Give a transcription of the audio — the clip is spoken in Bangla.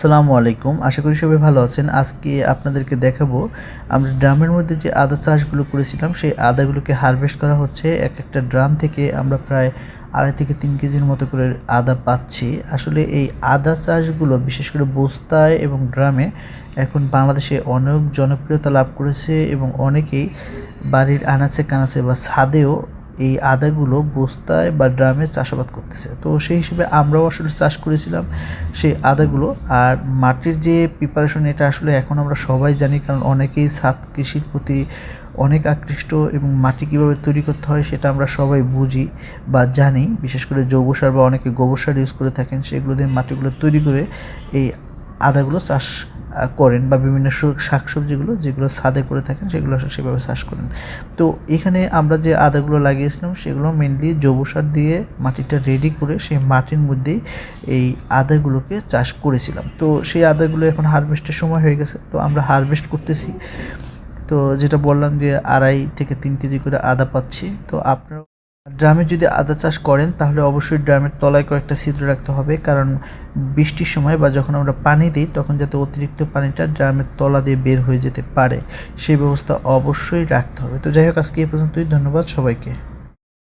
সালামু আলাইকুম। আশা করি সবাই ভালো আছেন। আজকে আপনাদেরকে দেখাবো, আমরা ড্রামের মধ্যে যে আদা চাষগুলো করেছিলাম, সেই আদাগুলোকে হারভেস্ট করা হচ্ছে। এক একটা ড্রাম থেকে আমরা প্রায় আড়াই থেকে তিন কেজির মতো করে আদা পাচ্ছি। আসলে এই আদা চাষগুলো, বিশেষ করে বস্তায় এবং ড্রামে, এখন বাংলাদেশে অনেক জনপ্রিয়তা লাভ করেছে এবং অনেকেই বাড়ির আনাচে কানাচে বা ছাদেও এই আদাগুলো বস্তায় বা ড্রামে চাষাবাদ করতেছে। তো সেই হিসেবে আমরাও আসলে চাষ করেছিলাম সেই আদাগুলো। আর মাটির যে প্রিপারেশন এটা আসলে এখন আমরা সবাই জানি, কারণ অনেকেই ছাদ কৃষির প্রতি অনেক আকৃষ্ট এবং মাটি কীভাবে তৈরি করতে হয় সেটা আমরা সবাই বুঝি বা জানি। বিশেষ করে জৈব সার বা অনেকে গোবর সার ইউজ করে থাকেন, সেগুলো দিয়ে মাটিগুলো তৈরি করে এই আদাগুলো চাষ করেন বা বিভিন্ন শা- শাকসবজিগুলো যেগুলো ছাদে করে থাকেন, সেগুলো সেভাবে চাষ করেন। তো এখানে আমরা যে আদাগুলো লাগিয়েছিলাম, সেগুলো মেনলি জৈব সার দিয়ে মাটিটা রেডি করে সেই মাটির মধ্যেই এই আদাগুলোকে চাষ করেছিলাম। তো সেই আদাগুলো এখন হারভেস্টের সময় হয়ে গেছে, তো আমরা হারভেস্ট করতেছি। তো যেটা বললাম যে আড়াই থেকে তিন কেজি করে আদা পাচ্ছি। তো আপনারা ড্রামে যদি আদা চাষ করেন, তাহলে অবশ্যই ড্রামের তলায় কয়েকটা ছিদ্র রাখতে হবে। কারণ বৃষ্টির সময় বা যখন আমরা পানি দিই, তখন যাতে অতিরিক্ত পানিটা ড্রামের তলা দিয়ে বের হয়ে যেতে পারে। সেই ব্যবস্থা অবশ্যই রাখতে হবে। তো যাই হোক, আজকে এই পর্যন্তই। ধন্যবাদ সবাইকে।